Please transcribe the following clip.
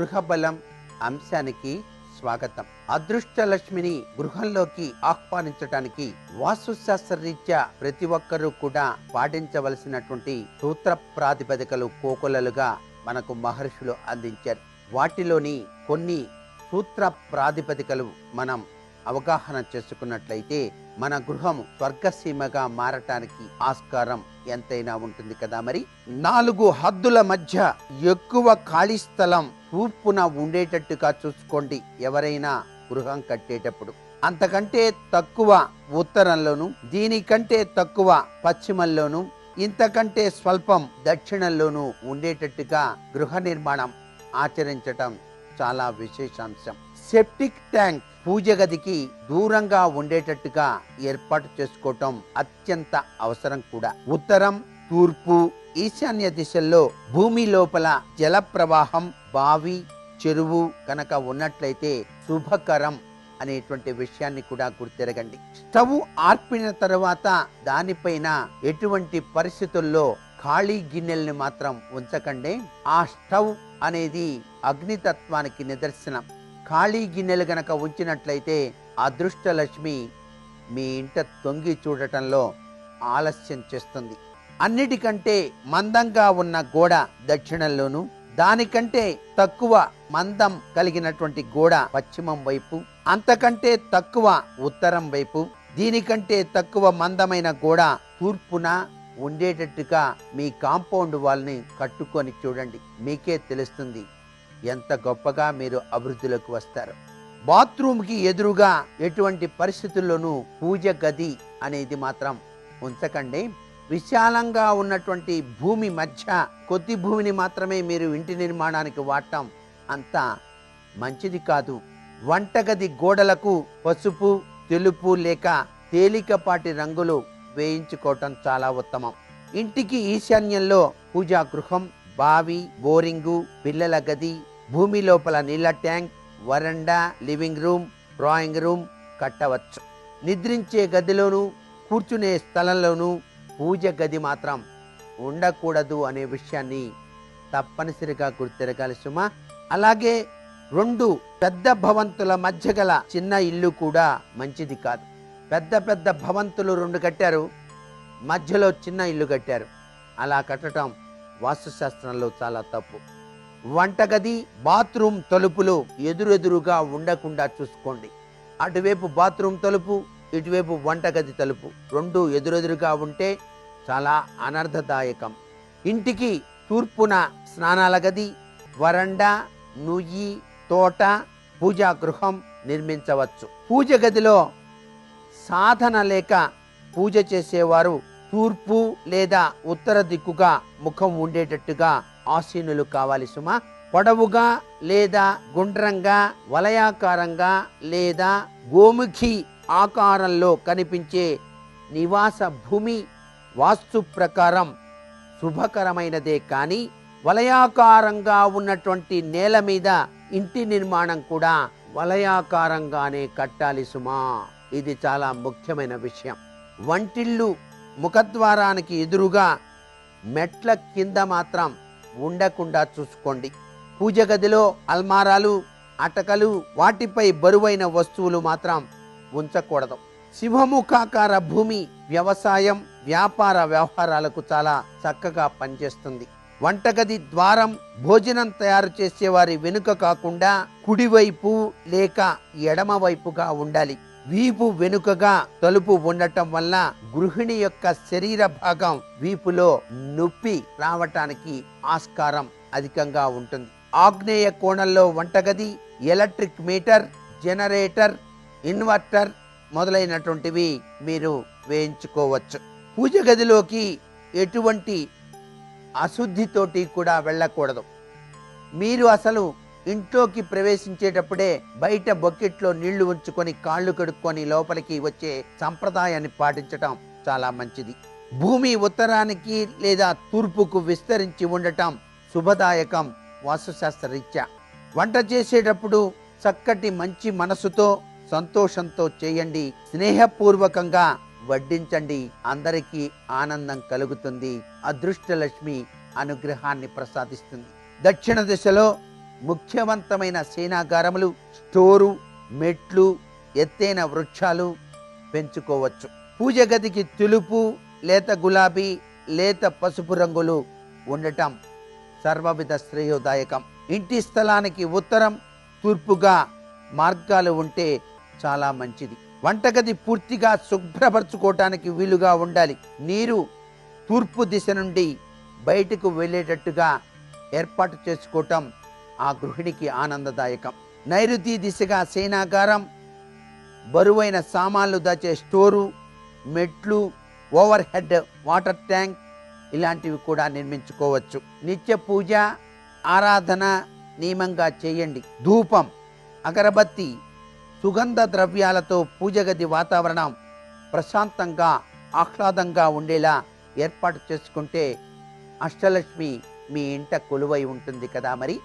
గృహబలం అంశానికి స్వాగతం. అదృష్టలక్ష్మిని గృహంలోకి ఆహ్వానించడానికి వాస్తుశాస్త్రరీత్యా ప్రతి ఒక్కరూ కూడా పాటించవలసినటువంటి సూత్ర ప్రాతిపదికలు కోకొలలుగా మనకు మహర్షులు అందించారు. వాటిలోని కొన్ని సూత్ర ప్రాతిపదికలు మనం అవగాహన చేసుకున్నట్లయితే మన గృహం స్వర్గసీమగా మారటానికి ఆస్కారం ఎంతైనా ఉంటుంది కదా మరి? నాలుగు హద్దుల మధ్య ఎక్కువ ఖాళీ స్థలం తూర్పున ఉండేటట్టుగా చూసుకోండి ఎవరైనా గృహం కట్టేటప్పుడు. అంతకంటే తక్కువ ఉత్తరంలోను దీనికంటే తక్కువ పశ్చిమంలోను ఇంతకంటే స్వల్పం దక్షిణంలోను ఉండేటట్టుగా గృహ నిర్మాణం ఆచరించటం చాలా విశేషాంశం. సెప్టిక్ ట్యాంక్ పూజ గదికి దూరంగా ఉండేటట్టుగా ఏర్పాటు చేసుకోవటం అత్యంత అవసరం కూడా. ఉత్తరం తూర్పు ఈశాన్య దిశల్లో భూమి లోపల జల ప్రవాహం బావి చెరువు కనుక ఉన్నట్లయితే శుభకరం అనేటువంటి విషయాన్ని కూడా గుర్తెరగండి. స్టవ్ ఆర్పిన తర్వాత దానిపైన ఎటువంటి పరిస్థితుల్లో ఖాళీ గిన్నెల్ని మాత్రం ఉంచకండి. ఆ స్టవ్ అనేది అగ్నితత్వానికి నిదర్శనం. ఖాళీ గిన్నెలు గనక ఉంచినట్లయితే అదృష్టలక్ష్మి మీ ఇంట తొంగి చూడటంలో ఆలస్యం చేస్తుంది. అన్నిటికంటే మందంగా ఉన్న గోడ దక్షిణంలోను దానికంటే తక్కువ మందం కలిగినటువంటి గోడ పశ్చిమం వైపు అంతకంటే తక్కువ ఉత్తరం వైపు దీనికంటే తక్కువ మందమైన గోడ తూర్పున ఉండేటట్టుగా మీ కాంపౌండ్ వాళ్ళని కట్టుకొని చూడండి. మీకే తెలుస్తుంది. ఎంత గొప్పగా మీరు అభివృద్ధిలోకి వస్తారు. బాత్రూమ్కి ఎదురుగా ఎటువంటి పరిస్థితుల్లోనూ పూజ గది అనేది మాత్రం ఉంచకండి. విశాలంగా ఉన్నటువంటి భూమి మధ్య కొద్ది భూమిని మాత్రమే మీరు ఇంటి నిర్మాణానికి వాడటం అంత మంచిది కాదు. వంటగది గోడలకు పసుపు తెలుపు లేక తేలికపాటి రంగులు వేయించుకోవటం చాలా ఉత్తమం. ఇంటికి ఈశాన్యంలో పూజా గృహం బావి బోరింగు పిల్లల గది భూమి లోపల నీళ్ళ ట్యాంక్ వరండా లివింగ్ రూమ్ డ్రాయింగ్ రూమ్ కట్టవచ్చు. నిద్రించే గదిలోనూ కూర్చునే స్థలంలోనూ పూజ గది మాత్రం ఉండకూడదు అనే విషయాన్ని తప్పనిసరిగా గుర్తిరగాలి సుమా. అలాగే రెండు పెద్ద భవంతుల మధ్య గల చిన్న ఇల్లు కూడా మంచిది కాదు. పెద్ద పెద్ద భవంతులు రెండు కట్టారు మధ్యలో చిన్న ఇల్లు కట్టారు. అలా కట్టడం వాస్తుశాస్త్రంలో చాలా తప్పు. వంటగది బాత్రూమ్ తలుపులు ఎదురెదురుగా ఉండకుండా చూసుకోండి. అటువైపు బాత్రూమ్ తలుపు ఇటువైపు వంటగది తలుపు. రెండు ఎదురెదురుగా ఉంటే చాలా అనర్థదాయకం ఇంటికి తూర్పున స్నానాల గది వరండా నుయ్యి తోట పూజా గృహం నిర్మించవచ్చు. పూజ గదిలో సాధన లేక పూజ చేసేవారు తూర్పు లేదా ఉత్తర దిక్కుగా ముఖం ఉండేటట్టుగా ఆసీనులు కావాలి సుమా. పొడవుగా లేదా గుండ్రంగా వలయాకారంగా లేదా గోముఖి ఆకారంలో కనిపించే నివాస భూమి వాస్తు ప్రకారం శుభకరమైనదే కానీ వలయాకారంగా ఉన్నటువంటి నేల మీద ఇంటి నిర్మాణం కూడా వలయాకారంగానే కట్టాలి సుమా. ఇది చాలా ముఖ్యమైన విషయం. వంటిల్లు ముఖద్వారానికి ఎదురుగా మెట్ల కింద మాత్రం ఉండకుండా చూసుకోండి. పూజ గదిలో అల్మారాలు అటకలు వాటిపై బరువైన వస్తువులు మాత్రం ఉంచకూడదు. శివముఖాకార భూమి వ్యవసాయం వ్యాపార వ్యవహారాలకు చాలా చక్కగా పనిచేస్తుంది. వంటగది ద్వారం భోజనం తయారు చేసేవారి వెనుక కాకుండా కుడివైపు లేక ఎడమవైపుగా ఉండాలి. వీపు వెనుకగా తలుపు ఉండటం వల్ల గృహిణి యొక్క శరీర భాగం వీపులో నొప్పి రావటానికి ఆస్కారం అధికంగా ఉంటుంది. ఆగ్నేయ కోణంలో వంటగది ఎలక్ట్రిక్ మీటర్ జనరేటర్ ఇన్వర్టర్ మొదలైనటువంటివి మీరు వేయించుకోవచ్చు. పూజ గదిలోకి ఎటువంటి అశుద్ధితోటి కూడా వెళ్ళకూడదు. మీరు అసలు ఇంట్లోకి ప్రవేశించేటప్పుడే బయట బొక్కెట్లో నీళ్ళు ఉంచుకొని కాళ్ళు కడుక్కొని లోపలికి వచ్చే సంప్రదాయాన్ని పాటించటం చాలా మంచిది. భూమి ఉత్తరానికి లేదా తూర్పుకు విస్తరించి ఉండటం శుభదాయకం వాస్తుశాస్త్ర రీత్యా వంట చేసేటప్పుడు చక్కటి మంచి మనసుతో సంతోషంతో చేయండి. స్నేహపూర్వకంగా వడ్డించండి. అందరికీ ఆనందం కలుగుతుంది. అదృష్టలక్ష్మి అనుగ్రహాన్ని ప్రసాదిస్తుంది. దక్షిణ దిశలో ముఖ్యవంతమైన సేనాగారములు స్టోరు మెట్లు ఎత్తైన వృక్షాలు పెంచుకోవచ్చు. పూజ గదికి తెలుపు లేత గులాబీ లేత పసుపు రంగులు ఉండటం సర్వవిధ శ్రేయోదాయకం. ఇంటి స్థలానికి ఉత్తరం తూర్పుగా మార్గాలు ఉంటే చాలా మంచిది. వంటగది పూర్తిగా శుభ్రపరచుకోవటానికి వీలుగా ఉండాలి. నీరు తూర్పు దిశ నుండి బయటకు వెళ్ళేటట్టుగా ఏర్పాటు చేసుకోవటం ఆ గృహిణికి ఆనందదాయకం. నైరుతి దిశగా సేనాగారం బరువైన సామాన్లు దాచే స్టోరు మెట్లు ఓవర్ హెడ్ వాటర్ ట్యాంక్ ఇలాంటివి కూడా నిర్మించుకోవచ్చు. నిత్య పూజ ఆరాధన నియమంగా చేయండి. ధూపం అగరబత్తి సుగంధ ద్రవ్యాలతో పూజగది వాతావరణం ప్రశాంతంగా ఆహ్లాదంగా ఉండేలా ఏర్పాటు చేసుకుంటే అష్టలక్ష్మి మీ ఇంట కొలువై ఉంటుంది కదా మరి?